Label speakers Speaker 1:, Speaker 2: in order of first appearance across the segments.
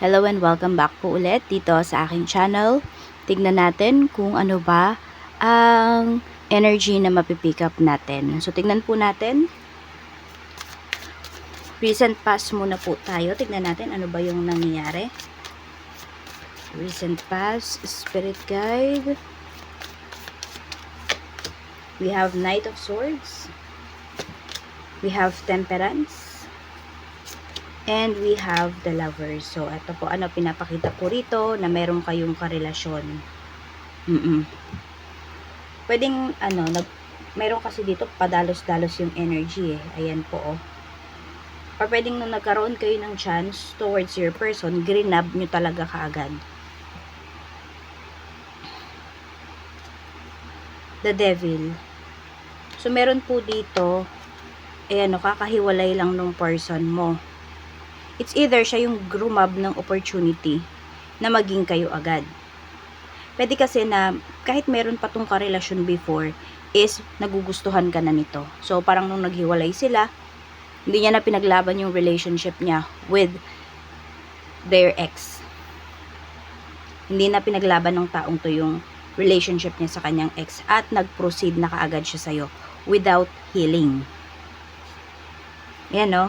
Speaker 1: Hello and welcome back po ulit dito sa aking channel. Tignan natin kung ano ba ang energy na mapipick up natin. So, tignan po natin. Recent past muna po tayo. Tignan natin ano ba yung nangyayari. Recent past, spirit guide. We have Knight of Swords. We have Temperance. And we have the lovers. So, ito po, ano, pinapakita ko rito na meron kayong karelasyon. Mm-mm. Pwedeng, ano, nag, meron kasi dito, padalos-dalos yung energy eh. Ayan po, oh. Or pwedeng nung nagkaroon kayo ng chance towards your person, grinab nyo talaga kaagad. The devil. So, meron po dito, eh ano, kakahiwalay lang nung person mo it's either siya yung grumab ng opportunity na maging kayo agad. Pwede kasi na kahit meron pa tong karelasyon before is nagugustuhan ka na nito. So parang nung naghiwalay sila, hindi niya na pinaglaban yung relationship niya with their ex. Hindi na pinaglaban ng taong to yung relationship niya sa kanyang ex at nag-proceed na kaagad siya sa'yo without healing. Yan no?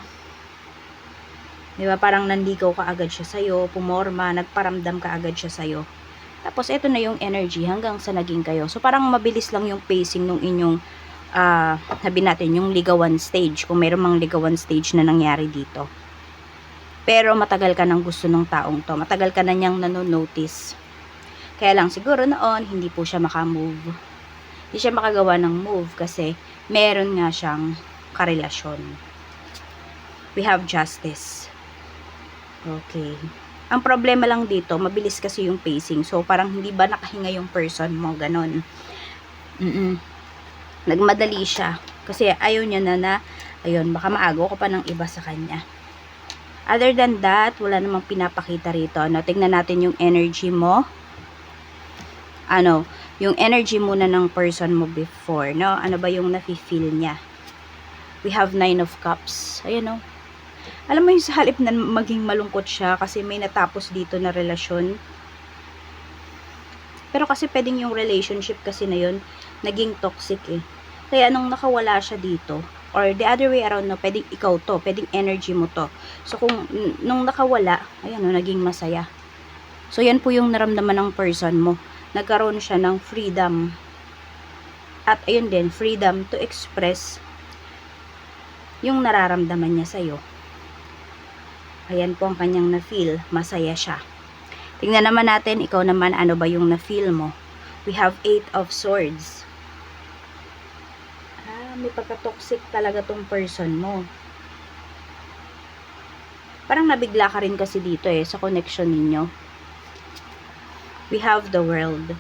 Speaker 1: Di ba? Parang nanligaw ka agad siya sa'yo, pumorma, nagparamdam ka agad siya sa'yo. Tapos, ito na yung energy hanggang sa naging kayo. So, parang mabilis lang yung pacing nung inyong, uh, sabi natin, yung ligawan stage. Kung mayroong mang ligawan stage na nangyari dito. Pero, matagal ka nang gusto ng taong to. Matagal ka na niyang nanonotice. Kaya lang, siguro noon, hindi po siya makamove. Hindi siya makagawa ng move kasi meron nga siyang karelasyon. We have justice. Okay. Ang problema lang dito, mabilis kasi yung pacing. So, parang hindi ba nakahinga yung person mo, ganon. Mm-mm. Nagmadali siya. Kasi ayaw niya na na, ayun, baka maago ko pa ng iba sa kanya. Other than that, wala namang pinapakita rito. No? Tingnan natin yung energy mo. Ano, yung energy muna ng person mo before, no? Ano ba yung nafe-feel niya? We have nine of cups. Ayun, no? Alam mo yung sa halip na maging malungkot siya kasi may natapos dito na relasyon. Pero kasi pwedeng yung relationship kasi na yun, naging toxic eh. Kaya nung nakawala siya dito, or the other way around, no, pwedeng ikaw to, pwedeng energy mo to. So kung nung nakawala, ayan no, naging masaya. So yan po yung naramdaman ng person mo. Nagkaroon siya ng freedom. At ayun din, freedom to express yung nararamdaman niya sa'yo. Ayan po ang kanyang na-feel. Masaya siya. Tingnan naman natin, ikaw naman, ano ba yung na-feel mo? We have eight of swords. Ah, may pagka-toxic talaga tong person mo. Parang nabigla ka rin kasi dito eh, sa connection ninyo. We have the world.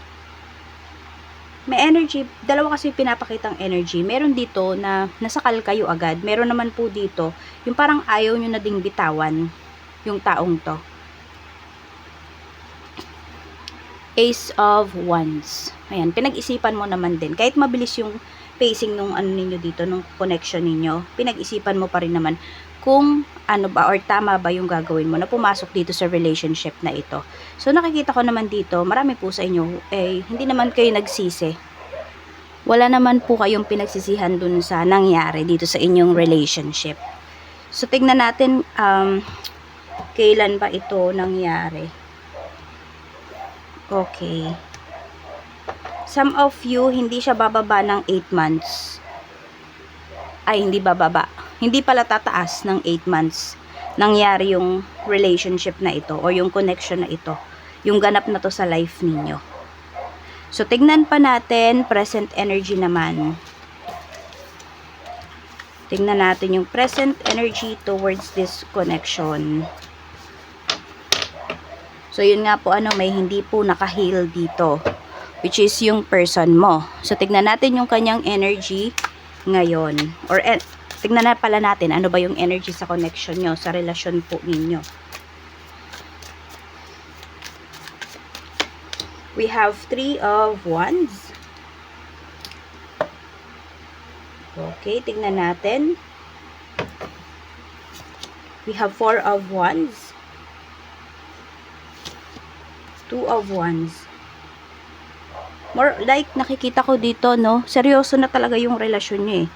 Speaker 1: May energy, dalawa kasi pinapakitang energy. Meron dito na nasakal kayo agad. Meron naman po dito, yung parang ayaw nyo na ding bitawan yung taong to. Ace of Wands. Ayan, pinag-isipan mo naman din. Kahit mabilis yung pacing nung ano ninyo dito, nung connection ninyo, pinag-isipan mo pa rin naman kung ano ba or tama ba yung gagawin mo na pumasok dito sa relationship na ito. So nakikita ko naman dito, marami po sa inyo, eh, hindi naman kayo nagsisi. Wala naman po kayong pinagsisihan dun sa nangyari dito sa inyong relationship. So tignan natin, um, kailan ba ito nangyari. Okay. Some of you, hindi siya bababa ng 8 months. Ay, hindi bababa. Hindi pala tataas ng 8 months. Nangyari yung relationship na ito o yung connection na ito. Yung ganap na to sa life ninyo. So, tignan pa natin, present energy naman. Tignan natin yung present energy towards this connection. So, yun nga po, ano, may hindi po naka-heal dito. Which is yung person mo. So, tignan natin yung kanyang energy ngayon. Or, eh, tignan na pala natin, ano ba yung energy sa connection nyo, sa relasyon po ninyo. We have three of wands. Okay, tignan natin. We have four of wands. Two of Wands. More like, nakikita ko dito, no? Seryoso na talaga yung relasyon niyo eh.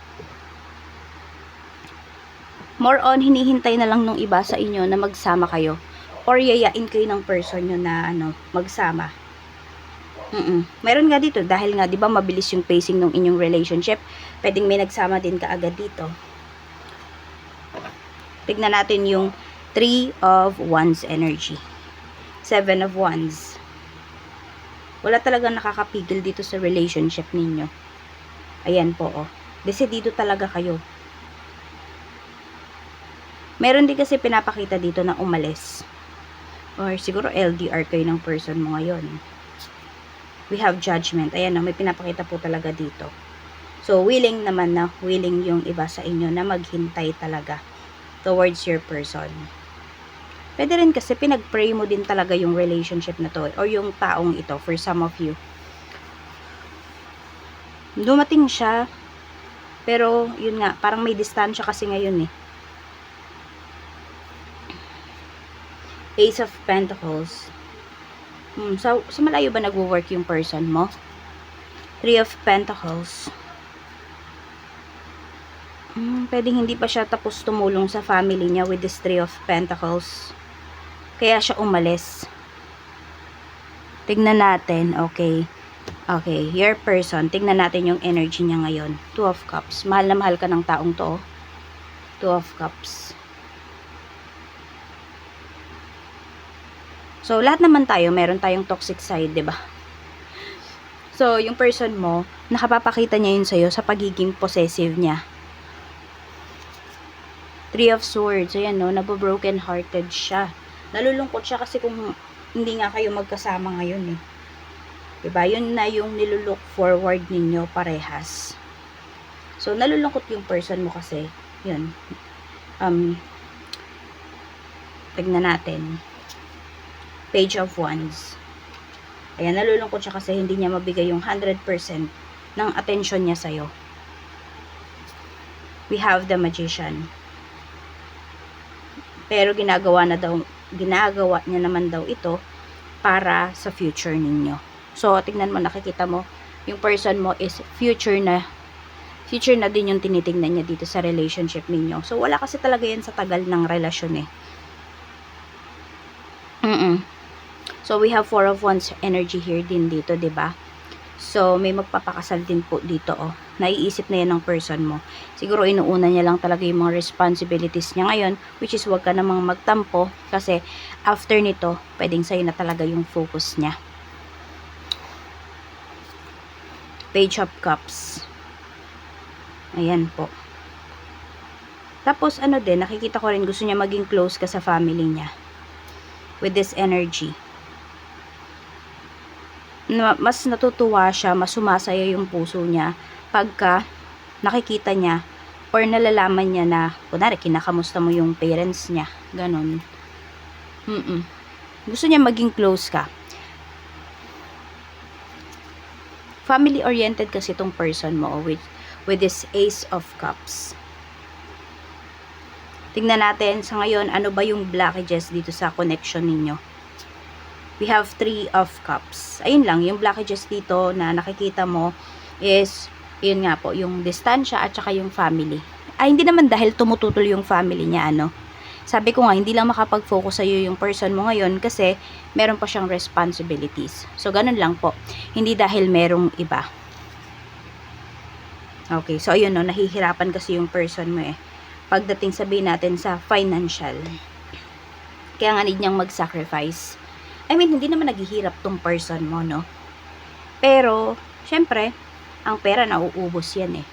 Speaker 1: More on, hinihintay na lang nung iba sa inyo na magsama kayo. Or yayain kayo ng person nyo na, ano, magsama. Mm Meron nga dito, dahil nga, di ba, mabilis yung pacing ng inyong relationship. Pwedeng may nagsama din kaagad dito. Tignan natin yung Three of Wands energy. Seven of Wands. Wala talagang nakakapigil dito sa relationship ninyo. Ayan po, oh. Desidido talaga kayo. Meron din kasi pinapakita dito na umalis. Or siguro LDR kayo ng person mo ngayon. We have judgment. Ayan, oh, may pinapakita po talaga dito. So, willing naman na, willing yung iba sa inyo na maghintay talaga towards your person. Pwede rin kasi pinag-pray mo din talaga yung relationship na to or yung taong ito for some of you. Dumating siya, pero yun nga, parang may distansya kasi ngayon eh. Ace of Pentacles. Hmm, sa, sa malayo ba nagwo-work yung person mo? Three of Pentacles. Hmm, pwedeng hindi pa siya tapos tumulong sa family niya with this Three of Pentacles. Kaya siya umalis. Tignan natin, okay. Okay, your person, tignan natin yung energy niya ngayon. Two of Cups. Mahal na mahal ka ng taong to. oh. Two of Cups. So, lahat naman tayo, meron tayong toxic side, ba? So, yung person mo, nakapapakita niya yun sa'yo sa pagiging possessive niya. Three of Swords, ayan no, nabo-broken hearted siya. Nalulungkot siya kasi kung hindi nga kayo magkasama ngayon eh. 'Di ba? Yun na yung nilulook forward ninyo parehas. So, nalulungkot yung person mo kasi, yun. Um, tignan natin. Page of Wands. Ayan, nalulungkot siya kasi hindi niya mabigay yung 100% ng attention niya sa'yo. We have the Magician. Pero ginagawa na daw, ginagawa niya naman daw ito para sa future ninyo. So, tignan mo, nakikita mo, yung person mo is future na, future na din yung tinitingnan niya dito sa relationship ninyo. So, wala kasi talaga yan sa tagal ng relasyon eh. Mm So, we have four of wands energy here din dito, 'di ba? So, may magpapakasal din po dito, oh. Naiisip na yan ng person mo. Siguro, inuuna niya lang talaga yung mga responsibilities niya ngayon, which is wag ka namang magtampo, kasi after nito, pwedeng sa'yo na talaga yung focus niya. Page of Cups. Ayan po. Tapos, ano din, nakikita ko rin, gusto niya maging close ka sa family niya. With this energy mas natutuwa siya, mas sumasaya yung puso niya pagka nakikita niya or nalalaman niya na, kunwari, kinakamusta mo yung parents niya. Ganon. Mm-mm. Gusto niya maging close ka. Family-oriented kasi itong person mo with, with this Ace of Cups. Tingnan natin sa ngayon, ano ba yung blockages dito sa connection ninyo we have three of cups. Ayun lang, yung blockages dito na nakikita mo is, yun nga po, yung distansya at saka yung family. Ay, hindi naman dahil tumututol yung family niya, ano. Sabi ko nga, hindi lang makapag-focus sa'yo yung person mo ngayon kasi meron pa siyang responsibilities. So, ganun lang po. Hindi dahil merong iba. Okay, so ayun no, nahihirapan kasi yung person mo eh. Pagdating sabihin natin sa financial. Kaya nga need niyang mag-sacrifice I mean, hindi naman naghihirap tong person mo, no? Pero, syempre, ang pera nauubos yan eh.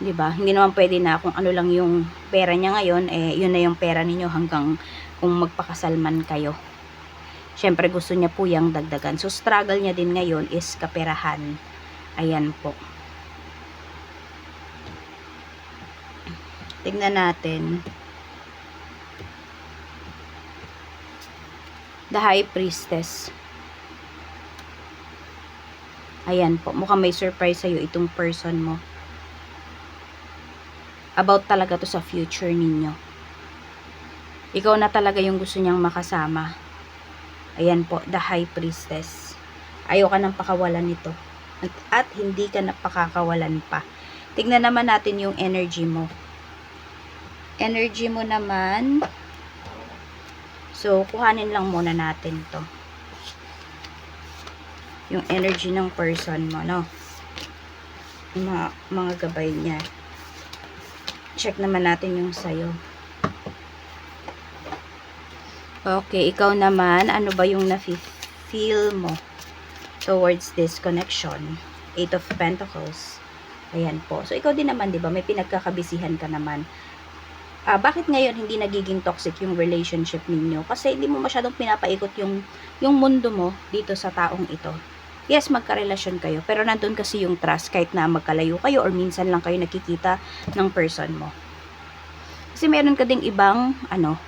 Speaker 1: 'Di ba? Hindi naman pwede na kung ano lang yung pera niya ngayon, eh yun na yung pera ninyo hanggang kung magpakasalman kayo. Syempre gusto niya po yung dagdagan. So struggle niya din ngayon is kaperahan. Ayan po. Tignan natin. The High Priestess. Ayan po, mukhang may surprise sa'yo itong person mo. About talaga to sa future ninyo. Ikaw na talaga yung gusto niyang makasama. Ayan po, the high priestess. Ayaw ka nang pakawalan nito. At, at hindi ka napakakawalan pa. Tignan naman natin yung energy mo. Energy mo naman, so, kuhanin lang muna natin to. Yung energy ng person mo, no? Yung mga, mga gabay niya. Check naman natin yung sayo. Okay, ikaw naman, ano ba yung nafe-feel mo towards this connection? Eight of Pentacles. Ayan po. So, ikaw din naman, di ba? May pinagkakabisihan ka naman. Ah, bakit ngayon hindi nagiging toxic yung relationship ninyo? Kasi hindi mo masyadong pinapaikot yung, yung mundo mo dito sa taong ito. Yes, magkarelasyon kayo. Pero nandun kasi yung trust kahit na magkalayo kayo or minsan lang kayo nakikita ng person mo. Kasi meron ka ding ibang, ano,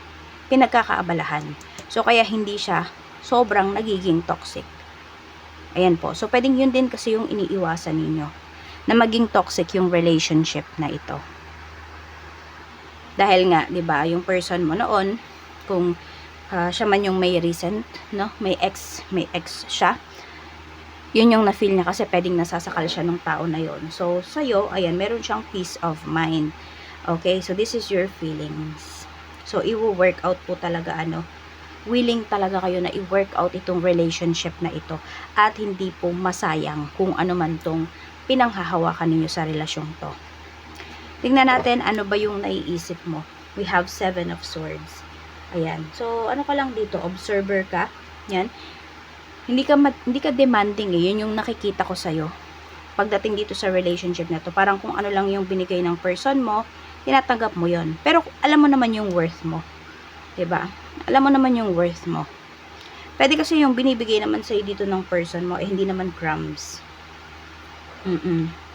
Speaker 1: pinagkakaabalahan. So, kaya hindi siya sobrang nagiging toxic. Ayan po. So, pwedeng yun din kasi yung iniiwasan ninyo. Na maging toxic yung relationship na ito. Dahil nga, 'di ba, yung person mo noon, kung ah, siya man yung may recent, no, may ex, may ex siya, yun yung na-feel niya kasi pwedeng nasasakal siya ng tao na yon. So, sa'yo, ayan, meron siyang peace of mind. Okay, so this is your feelings. So, i-work out po talaga, ano, willing talaga kayo na i-work out itong relationship na ito at hindi po masayang kung ano man tong pinanghahawakan ninyo sa relasyong to. Tingnan natin ano ba yung naiisip mo. We have seven of swords. Ayan. So, ano ka lang dito? Observer ka. Yan. Hindi ka, hindi ka demanding eh. Yun yung nakikita ko sa'yo. Pagdating dito sa relationship na to, parang kung ano lang yung binigay ng person mo, tinatanggap mo yon Pero alam mo naman yung worth mo. ba? Alam mo naman yung worth mo. Pwede kasi yung binibigay naman sa'yo dito ng person mo, eh hindi naman crumbs. Mm-mm.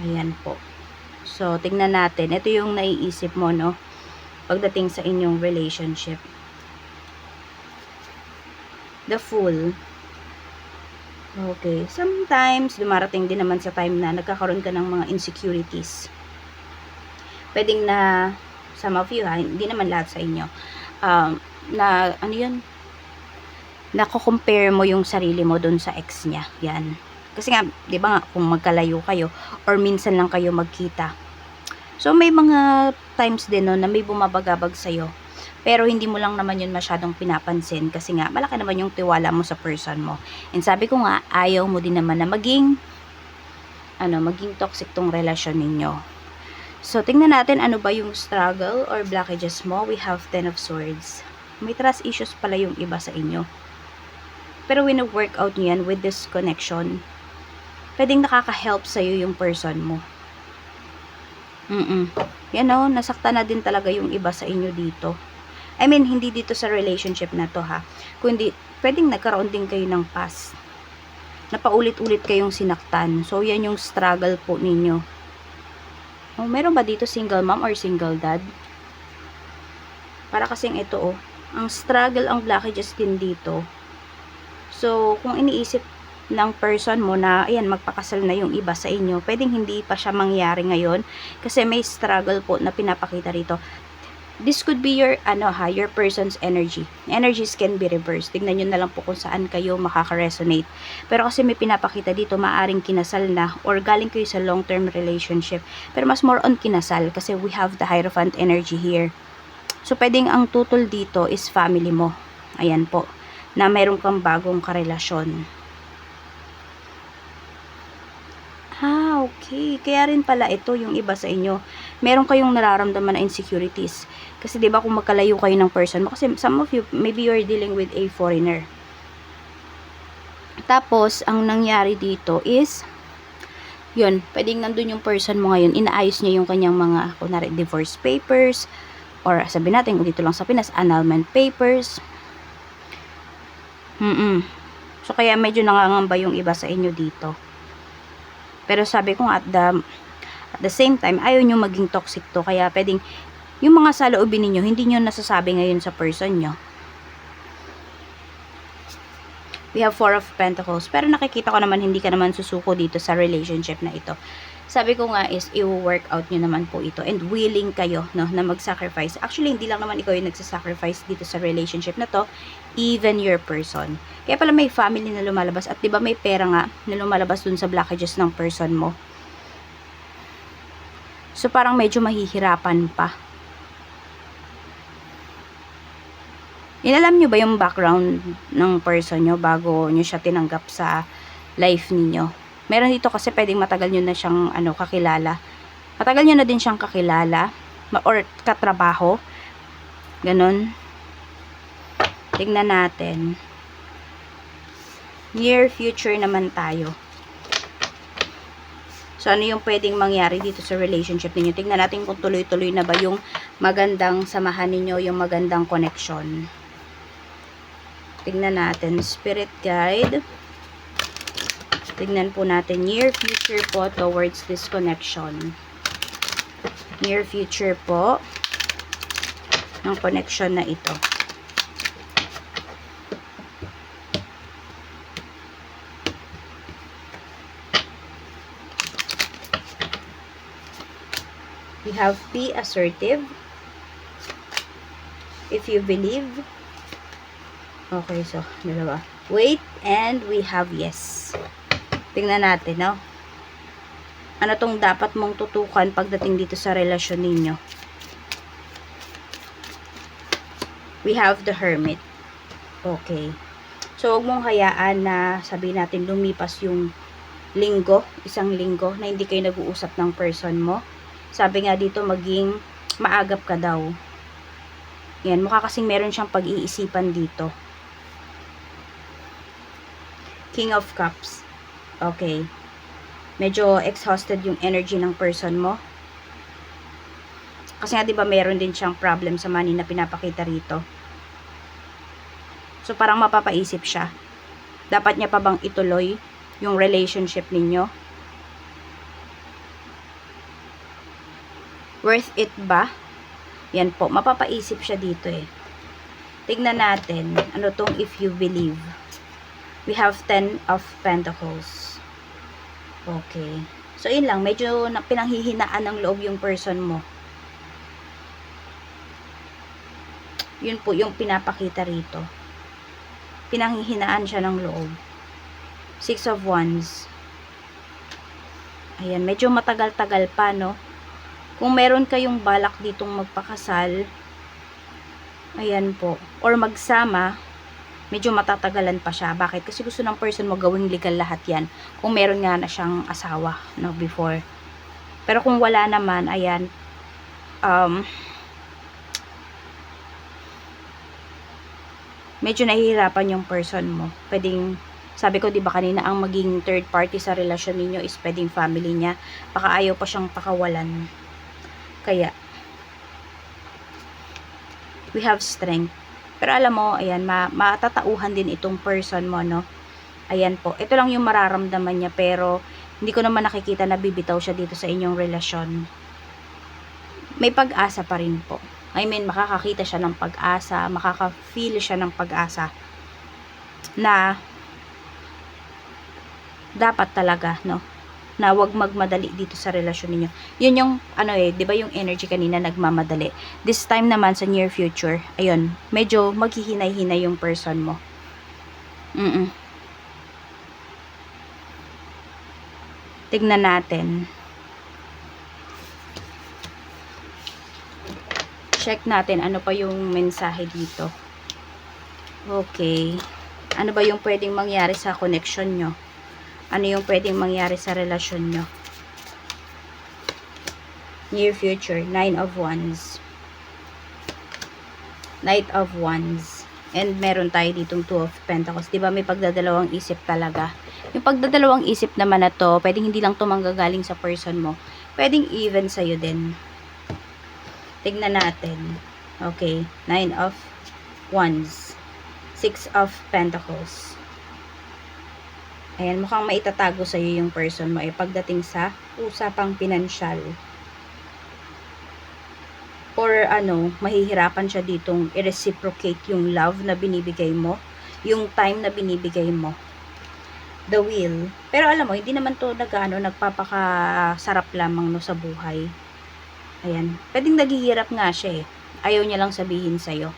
Speaker 1: Ayan po. So, tingnan natin. Ito yung naiisip mo, no? Pagdating sa inyong relationship. The Fool. Okay. Sometimes, dumarating din naman sa time na nagkakaroon ka ng mga insecurities. Pwedeng na, some of you ha, hindi naman lahat sa inyo, um, na, ano yun, nako-compare mo yung sarili mo dun sa ex niya. Yan. Kasi nga, di ba nga, kung magkalayo kayo, or minsan lang kayo magkita. So, may mga times din no, na may bumabagabag sa'yo. Pero hindi mo lang naman yun masyadong pinapansin kasi nga malaki naman yung tiwala mo sa person mo. And sabi ko nga, ayaw mo din naman na maging ano, maging toxic tong relasyon ninyo. So, tingnan natin ano ba yung struggle or blockages mo. We have 10 of swords. May trust issues pala yung iba sa inyo. Pero when work out nyo yan with this connection, pwedeng nakaka-help sa'yo yung person mo. Mm-mm. Yan o, nasaktan na din talaga yung iba sa inyo dito. I mean, hindi dito sa relationship na to ha. Kundi, pwedeng nagkaroon din kayo ng past. Napaulit-ulit kayong sinaktan. So, yan yung struggle po ninyo. Oh, meron ba dito single mom or single dad? Para kasing ito oh. Ang struggle, ang blockages din dito. So, kung iniisip ng person mo na, ayan, magpakasal na yung iba sa inyo, pwedeng hindi pa siya mangyari ngayon kasi may struggle po na pinapakita rito. This could be your, ano ha, your person's energy. Energies can be reversed. Tignan nyo na lang po kung saan kayo makaka-resonate. Pero kasi may pinapakita dito, maaring kinasal na or galing kayo sa long-term relationship. Pero mas more on kinasal kasi we have the Hierophant energy here. So, pwedeng ang tutol dito is family mo. Ayan po. Na meron kang bagong karelasyon. Ah, okay. Kaya rin pala ito yung iba sa inyo. Meron kayong nararamdaman na insecurities. Kasi 'di ba kung magkalayo kayo ng person kasi some of you maybe you're dealing with a foreigner. Tapos ang nangyari dito is yun, pwedeng nandun yung person mo ngayon, inaayos niya yung kanyang mga, kunwari, divorce papers, or sabi natin, kung dito lang sa Pinas, annulment papers. Mm So, kaya medyo nangangamba yung iba sa inyo dito. Pero sabi ko at the, at the same time, ayaw nyo maging toxic to. Kaya pwedeng, yung mga saloobin ninyo, hindi nyo nasasabi ngayon sa person nyo. We have Four of Pentacles. Pero nakikita ko naman, hindi ka naman susuko dito sa relationship na ito. Sabi ko nga is i-work out nyo naman po ito and willing kayo no, na mag-sacrifice. Actually, hindi lang naman ikaw yung nagsasacrifice dito sa relationship na to, even your person. Kaya pala may family na lumalabas at 'di ba may pera nga na lumalabas dun sa blockages ng person mo. So parang medyo mahihirapan pa. Inalam nyo ba yung background ng person nyo bago nyo siya tinanggap sa life ninyo? Meron dito kasi pwedeng matagal nyo na siyang ano, kakilala. Matagal nyo na din siyang kakilala or katrabaho. Ganon. Tingnan natin. Near future naman tayo. So, ano yung pwedeng mangyari dito sa relationship ninyo? Tingnan natin kung tuloy-tuloy na ba yung magandang samahan ninyo, yung magandang connection. Tingnan natin. Spirit guide. Tingnan po natin near future po towards this connection. Near future po ng connection na ito. We have be assertive. If you believe. Okay, so, dalawa. Wait, and we have yes. Tingnan natin, no? Ano tong dapat mong tutukan pagdating dito sa relasyon ninyo? We have the hermit. Okay. So, huwag mong hayaan na sabihin natin lumipas yung linggo, isang linggo, na hindi kayo nag-uusap ng person mo. Sabi nga dito, maging maagap ka daw. Yan, mukha kasing meron siyang pag-iisipan dito. King of Cups. Okay. Medyo exhausted yung energy ng person mo. Kasi nga 'di ba meron din siyang problem sa money na pinapakita rito. So parang mapapaisip siya. Dapat niya pa bang ituloy yung relationship ninyo? Worth it ba? Yan po, mapapaisip siya dito eh. Tignan natin, ano tong if you believe. We have 10 of Pentacles. Okay. So, yun lang. Medyo na, pinanghihinaan ng loob yung person mo. Yun po yung pinapakita rito. Pinanghihinaan siya ng loob. Six of Wands. Ayan. Medyo matagal-tagal pa, no? Kung meron kayong balak ditong magpakasal, ayan po. Or magsama, medyo matatagalan pa siya. Bakit? Kasi gusto ng person mo gawing legal lahat yan. Kung meron nga na siyang asawa, no, before. Pero kung wala naman, ayan, um, medyo nahihirapan yung person mo. Pwedeng, sabi ko, di ba kanina, ang maging third party sa relasyon ninyo is pwedeng family niya. Baka ayaw pa siyang pakawalan. Kaya, we have strength. Pero alam mo, ayan, ma matatauhan din itong person mo, no? Ayan po. Ito lang yung mararamdaman niya, pero hindi ko naman nakikita na bibitaw siya dito sa inyong relasyon. May pag-asa pa rin po. I mean, makakakita siya ng pag-asa, makaka-feel siya ng pag-asa na dapat talaga, no? Na wag magmadali dito sa relasyon ninyo. Yun yung, ano eh, di ba yung energy kanina nagmamadali. This time naman sa near future, ayun, medyo maghihinay-hinay yung person mo. Mm, Tignan natin. Check natin ano pa yung mensahe dito. Okay. Ano ba yung pwedeng mangyari sa connection nyo? Ano yung pwedeng mangyari sa relasyon nyo? Near future, Nine of Wands. Knight of Wands. And meron tayo ditong Two of Pentacles. Di ba may pagdadalawang isip talaga? Yung pagdadalawang isip naman na to, pwedeng hindi lang to manggagaling sa person mo. Pwedeng even sa'yo din. Tignan natin. Okay. Nine of Wands. Six of Pentacles. Ayan, mukhang maitatago sa'yo yung person mo ay pagdating sa usapang pinansyal. Or ano, mahihirapan siya ditong i-reciprocate yung love na binibigay mo, yung time na binibigay mo. the will. Pero alam mo, hindi naman to nag-ano, nagpapakasarap lamang no sa buhay. Ayan. Pwedeng naghihirap nga siya eh. Ayaw niya lang sabihin sa'yo.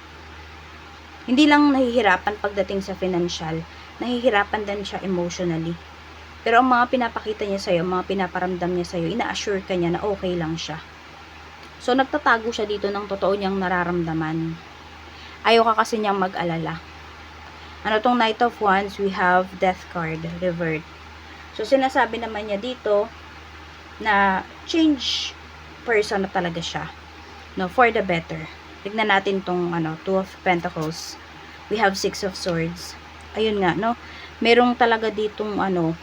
Speaker 1: Hindi lang nahihirapan pagdating sa financial, nahihirapan din siya emotionally. Pero ang mga pinapakita niya sa'yo, mga pinaparamdam niya sa'yo, ina-assure ka niya na okay lang siya. So, nagtatago siya dito ng totoo niyang nararamdaman. Ayaw ka kasi niyang mag-alala. Ano tong Knight of Wands, we have Death card, revert. So, sinasabi naman niya dito na change person na talaga siya. No, for the better. Tignan natin tong ano, Two of Pentacles. We have Six of Swords. Ayun nga, no? Merong talaga ditong ano,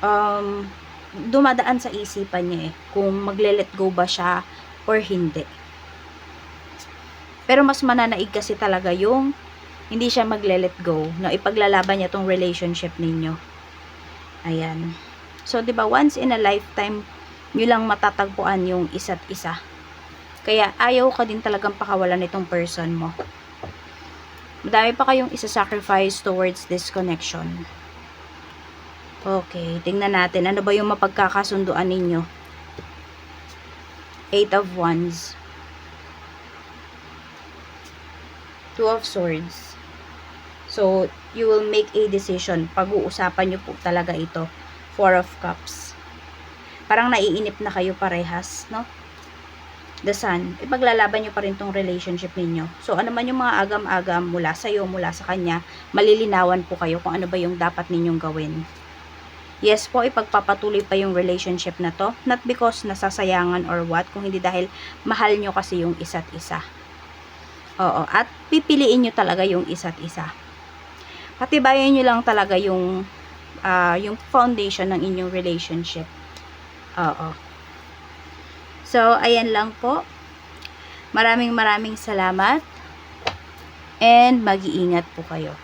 Speaker 1: um, dumadaan sa isipan niya eh, kung magle-let go ba siya or hindi. Pero mas mananaig kasi talaga yung hindi siya magle-let go, no? Ipaglalaban niya tong relationship ninyo. Ayan. So, 'di ba, once in a lifetime nyo lang matatagpuan yung isa't isa. Kaya ayaw ka din talagang pakawalan nitong person mo. Madami pa kayong isa-sacrifice towards this connection. Okay, tingnan natin. Ano ba yung mapagkakasunduan ninyo? Eight of Wands. Two of Swords. So, you will make a decision. Pag-uusapan nyo po talaga ito. Four of Cups. Parang naiinip na kayo parehas, no? The Sun. Ipaglalaban nyo pa rin tong relationship ninyo. So, ano man yung mga agam-agam mula sa'yo, mula sa kanya, malilinawan po kayo kung ano ba yung dapat ninyong gawin. Yes po, ipagpapatuloy pa yung relationship na to. Not because nasasayangan or what, kung hindi dahil mahal nyo kasi yung isa't isa. Oo, at pipiliin nyo talaga yung isa't isa. Patibayan nyo lang talaga yung, ah, yung foundation ng inyong relationship. Oo. So, ayan lang po. Maraming maraming salamat. And mag-iingat po kayo.